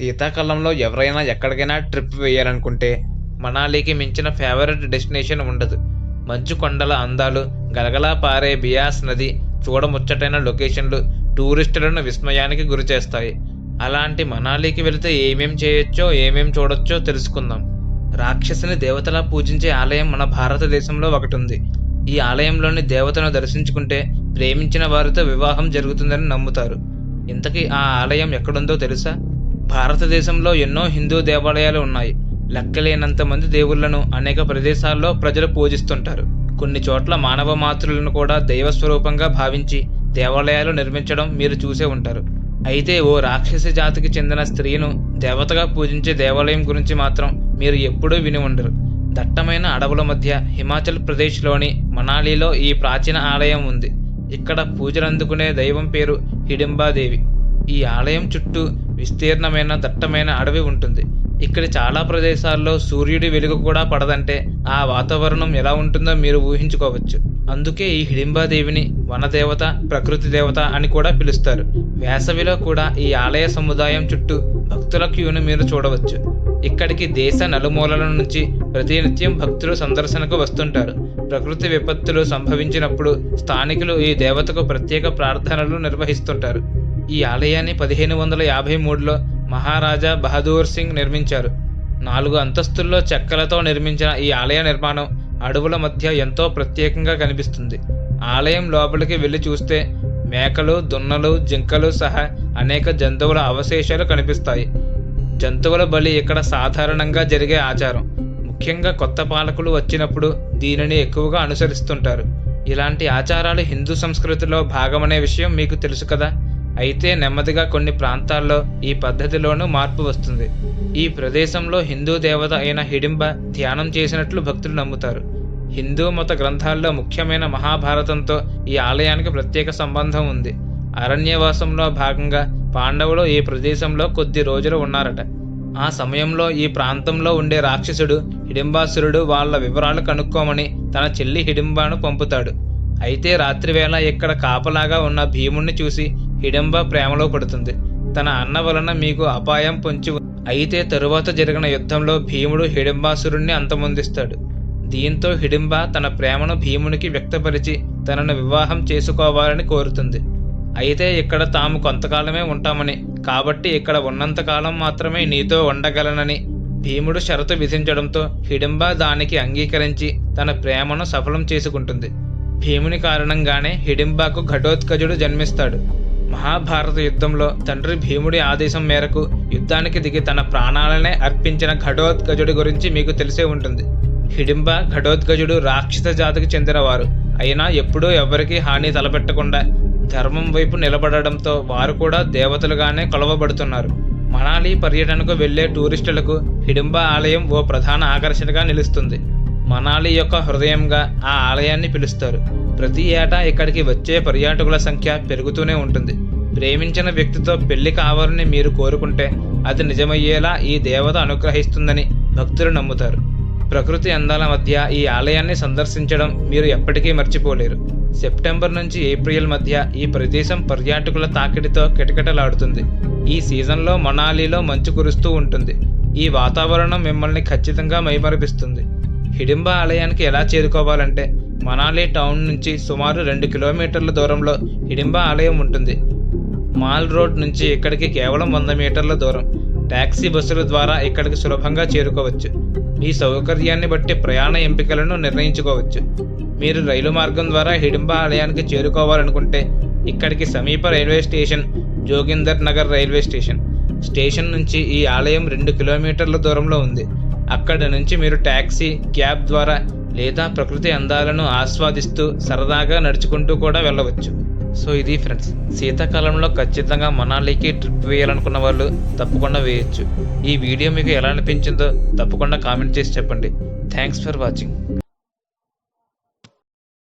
శీతాకాలంలో ఎవరైనా ఎక్కడికైనా ట్రిప్ వేయాలనుకుంటే మనాలికి మించిన ఫేవరెట్ డెస్టినేషన్ ఉండదు. మంచు కొండల అందాలు గలగలా పారే బియాస్ నది చూడముచ్చటైన లొకేషన్లు టూరిస్టులను విస్మయానికి గురిచేస్తాయి. అలాంటి మనాలికి వెళితే ఏమేం చేయొచ్చో ఏమేం చూడొచ్చో తెలుసుకుందాం. రాక్షసుని దేవతలా పూజించే ఆలయం మన భారతదేశంలో ఒకటి ఉంది ఈ ఆలయంలోని దేవతను దర్శించుకుంటే ప్రేమించిన వారితో వివాహం జరుగుతుందని నమ్ముతారు. ఇంతకీ ఆ ఆలయం ఎక్కడుందో తెలుసా? భారతదేశంలో ఎన్నో హిందూ దేవాలయాలు ఉన్నాయి. లెక్కలేనంత మంది దేవుళ్ళను అనేక ప్రదేశాల్లో ప్రజలు పూజిస్తుంటారు. కొన్ని చోట్ల మానవ మాతృలను కూడా దైవ స్వరూపంగా భావించి దేవాలయాలు నిర్మించడం మీరు చూసే ఉంటారు. అయితే ఓ రాక్షస జాతికి చెందిన స్త్రీను దేవతగా పూజించే దేవాలయం గురించి మాత్రం మీరు ఎప్పుడూ విని ఉండరు. దట్టమైన అడవుల మధ్య హిమాచల్ ప్రదేశ్లోని మనాలిలో ఈ ప్రాచీన ఆలయం ఉంది. ఇక్కడ పూజలందుకునే దైవం పేరు హిడింబాదేవి ఈ ఆలయం చుట్టూ విస్తీర్ణమైన దట్టమైన అడవి ఉంటుంది. ఇక్కడ చాలా ప్రదేశాల్లో సూర్యుడి వెలుగు కూడా పడదంటే ఆ వాతావరణం ఎలా ఉంటుందో మీరు ఊహించుకోవచ్చు. అందుకే ఈ హిడింబాదేవిని వనదేవత ప్రకృతి దేవత అని కూడా పిలుస్తారు. వేసవిలో కూడా ఈ ఆలయ సముదాయం చుట్టూ భక్తుల క్యూను మీరు చూడవచ్చు. ఇక్కడికి దేశ నలుమూలల నుంచి ప్రతినిత్యం భక్తులు సందర్శనకు వస్తుంటారు. ప్రకృతి విపత్తులు సంభవించినప్పుడు స్థానికులు ఈ దేవతకు ప్రత్యేక ప్రార్థనలు నిర్వహిస్తుంటారు. ఈ ఆలయాన్ని పదిహేను వందల యాభై మూడులో మహారాజా బహదూర్ సింగ్ నిర్మించారు. నాలుగు అంతస్తుల్లో చెక్కలతో నిర్మించిన ఈ ఆలయ నిర్మాణం అడవుల మధ్య ఎంతో ప్రత్యేకంగా కనిపిస్తుంది. ఆలయం లోపలికి వెళ్ళి చూస్తే మేకలు దున్నలు జింకలు సహా అనేక జంతువుల అవశేషాలు కనిపిస్తాయి. జంతువుల బలి ఇక్కడ సాధారణంగా జరిగే ఆచారం. ముఖ్యంగా కొత్త పాలకులు వచ్చినప్పుడు దీనిని ఎక్కువగా అనుసరిస్తుంటారు. ఇలాంటి ఆచారాలు హిందూ సంస్కృతిలో భాగమనే విషయం మీకు తెలుసు కదా? అయితే నెమ్మదిగా కొన్ని ప్రాంతాల్లో ఈ పద్ధతిలోనూ మార్పు వస్తుంది. ఈ ప్రదేశంలో హిందూ దేవత అయిన హిడింబ ధ్యానం చేసినట్లు భక్తులు నమ్ముతారు. హిందూ మత గ్రంథాల్లో ముఖ్యమైన మహాభారతంతో ఈ ఆలయానికి ప్రత్యేక సంబంధం ఉంది. అరణ్యవాసంలో భాగంగా పాండవులు ఈ ప్రదేశంలో కొద్ది రోజులు ఉన్నారట. ఆ సమయంలో ఈ ప్రాంతంలో ఉండే రాక్షసుడు హిడింబాసురుడు వాళ్ళ వివరాలు కనుక్కోమని తన చెల్లి హిడింబాను పంపుతాడు. అయితే రాత్రివేళ ఇక్కడ కాపలాగా ఉన్న భీముణ్ణి చూసి హిడంబ ప్రేమలో పడుతుంది. తన అన్న వలన మీకు అపాయం పొంచి అయితే తరువాత జరిగిన యుద్ధంలో భీముడు హిడింబాసురుణ్ణి అంతమొందిస్తాడు. దీంతో హిడింబ తన ప్రేమను భీమునికి వ్యక్తపరిచి తనను వివాహం చేసుకోవాలని కోరుతుంది. అయితే ఇక్కడ తాము కొంతకాలమే ఉంటామని కాబట్టి ఇక్కడ ఉన్నంతకాలం మాత్రమే నీతో ఉండగలనని భీముడు షరతు విధించడంతో హిడింబ దానికి అంగీకరించి తన ప్రేమను సఫలం చేసుకుంటుంది. భీముని కారణంగానే హిడింబాకు ఘటోత్కజుడు జన్మిస్తాడు. మహాభారత యుద్ధంలో తండ్రి భీముడి ఆదేశం మేరకు యుద్ధానికి దిగి తన ప్రాణాలనే అర్పించిన ఘటోత్కజుడి గురించి మీకు తెలిసే ఉంటుంది. హిడింబ ఘటోత్కజుడు రాక్షస జాతికి చెందినవారు. అయినా ఎప్పుడూ ఎవరికీ హాని తలపెట్టకుండా ధర్మం వైపు నిలబడడంతో వారు కూడా దేవతలుగానే కొలవబడుతున్నారు. మనాలి పర్యటనకు వెళ్ళే టూరిస్టులకు హిడింబ ఆలయం ఓ ప్రధాన ఆకర్షణగా నిలుస్తుంది. మనాలి యొక్క హృదయంగా ఆ ఆలయాన్ని పిలుస్తారు. ప్రతి ఏటా ఇక్కడికి వచ్చే పర్యాటకుల సంఖ్య పెరుగుతూనే ఉంటుంది. ప్రేమించిన వ్యక్తితో పెళ్ళి కావాలని మీరు కోరుకుంటే అది నిజమయ్యేలా ఈ దేవత అనుగ్రహిస్తుందని భక్తులు నమ్ముతారు. ప్రకృతి అందాల మధ్య ఈ ఆలయాన్ని సందర్శించడం మీరు ఎప్పటికీ మర్చిపోలేరు. సెప్టెంబర్ నుంచి ఏప్రిల్ మధ్య ఈ ప్రదేశం పర్యాటకుల తాకిడితో కిటకిటలాడుతుంది. ఈ సీజన్లో మనాలిలో మంచు కురుస్తూ ఉంటుంది. ఈ వాతావరణం మిమ్మల్ని ఖచ్చితంగా మైమరిపిస్తుంది. హిడింబ ఆలయానికి ఎలా చేరుకోవాలంటే మనాలి టౌన్ నుంచి సుమారు రెండు కిలోమీటర్ల దూరంలో హిడింబ ఆలయం ఉంటుంది. మాల్ రోడ్ నుంచి ఇక్కడికి కేవలం వంద మీటర్ల దూరం. టాక్సీ బస్సుల ద్వారా ఇక్కడికి సులభంగా చేరుకోవచ్చు. మీ సౌకర్యాన్ని బట్టి ప్రయాణ ఎంపికలను నిర్ణయించుకోవచ్చు. మీరు రైలు మార్గం ద్వారా హిడింబ ఆలయానికి చేరుకోవాలనుకుంటే ఇక్కడికి సమీప railway station Joginder Nagar railway station. Station నుంచి ఈ ఆలయం రెండు కిలోమీటర్ల దూరంలో ఉంది. అక్కడ నుంచి మీరు ట్యాక్సీ క్యాబ్ ద్వారా లేదా ప్రకృతి అందాలను ఆస్వాదిస్తూ సరదాగా నడుచుకుంటూ కూడా వెళ్ళవచ్చు. సో ఇది ఫ్రెండ్స్ శీతాకాలంలో ఖచ్చితంగా మనాలికి ట్రిప్ వేయాలనుకున్న వాళ్ళు తప్పకుండా వేయచ్చు. ఈ వీడియో మీకు ఎలా అనిపించిందో తప్పకుండా కామెంట్ చేసి చెప్పండి. Thanks for watching.